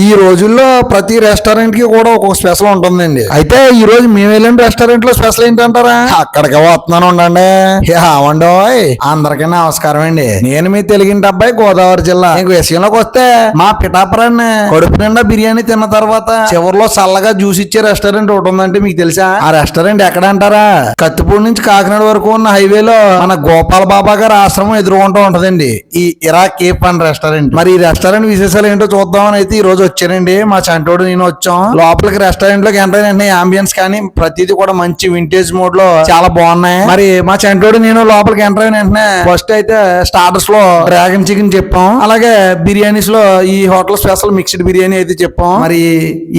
ఈ రోజుల్లో ప్రతి రెస్టారెంట్కి కూడా ఒక స్పెషల్ ఉంటుందండి. అయితే ఈ రోజు మేము వెళ్ళిన రెస్టారెంట్లో స్పెషల్ ఏంటంటారా? అక్కడికి వస్తున్నాను ఉండండి. అవండోయ్ అందరికీ నమస్కారం అండి. నేను మీ తెలుగింటి అబ్బాయి గోదావరి జిల్లా. మీకు విషయంలోకి వస్తే మా పిఠాపురాన్ని కడుపు నిండా బిర్యానీ తిన్న తర్వాత చివరిలో చల్లగా జ్యూస్ ఇచ్చే రెస్టారెంట్ ఒకటి ఉందంటే మీకు తెలుసా? ఆ రెస్టారెంట్ ఎక్కడ అంటారా కత్తిపూడి నుంచి కాకినాడ వరకు ఉన్న హైవేలో మన గోపాల బాబా గారి ఆశ్రమం ఎదుర్కొంటూ ఉంటదండి. ఈ ఇరా కేఫ్ అండ్ రెస్టారెంట్ మరి ఈ రెస్టారెంట్ విశేషాలు ఏంటో చూద్దామని అయితే ఈ రోజు వచ్చానండి. మా చంటోడు నేను వచ్చాం. లోపలికి రెస్టారెంట్లోకి ఎంటర్ అయిన అంబియన్స్ కానీ ప్రతిదీ కూడా మంచి వింటేజ్ మోడ్లో చాలా బాగున్నాయి. మరి మా చంటోడు నేను లోపలికి ఎంటర్ అయిన వెంటనే ఫస్ట్ అయితే స్టార్టర్స్లో డ్రాగన్ చికెన్ చెప్పాం. అలాగే బిర్యానీస్లో ఈ హోటల్ స్పెషల్ మిక్స్డ్ బిర్యానీ అయితే చెప్పాం. మరి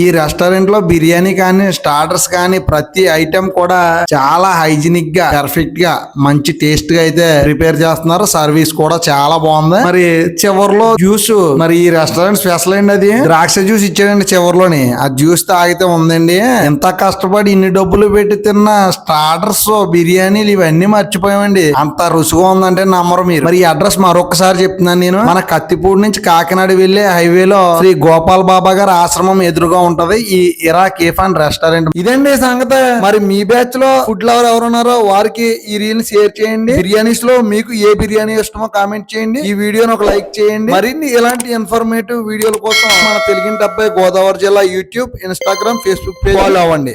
ఈ రెస్టారెంట్లో బిర్యానీ కానీ స్టార్టర్స్ కానీ ప్రతి ఐటెం కూడా చాలా హైజీనిక్గా పర్ఫెక్ట్గా మంచి టేస్ట్గా అయితే ప్రిపేర్ చేస్తున్నారు. సర్వీస్ కూడా చాలా బాగుంది. మరి చివరిలో జ్యూస్ మరి ఈ రెస్టారెంట్ స్పెషల్ అండి అది? ద్రాక్ష జ్యూస్ ఇచ్చాడండి చివరిలోని. ఆ జ్యూస్ తాగితే ఉందండి. ఎంత కష్టపడి ఇన్ని డబ్బులు పెట్టి తిన్న స్టార్టర్స్ బిర్యానీలు ఇవన్నీ మర్చిపోయామండి. అంత రుచిగా ఉందంటే నమ్మరు మీరు. మరి ఈ అడ్రస్ మరొకసారి చెప్తున్నాను నేను. మన కత్తిపూడి నుంచి కాకినాడ వెళ్ళే హైవేలో శ్రీ గోపాల్ బాబా గారి ఆశ్రమం ఎదురుగా ఉంటది. ఈ ఇరా కేఫ్ అండ్ రెస్టారెంట్. ఇదండి సంగతి. మరి మీ బ్యాచ్లో ఫుడ్ లవర్ ఎవరున్నారో వారికి ఈ రీల్ షేర్ చేయండి. బిర్యానీస్లో మీకు ఏ బిర్యానీ ఇష్టమో కామెంట్ చేయండి. ఈ వీడియోని ఒక లైక్ చేయండి. మరిన్ని ఇలాంటి ఇన్ఫర్మేటివ్ వీడియోల కోసం మన తెలుగింటి అబ్బాయి గోదావరి జిల్లా YouTube Instagram Facebook page follow అవ్వండి.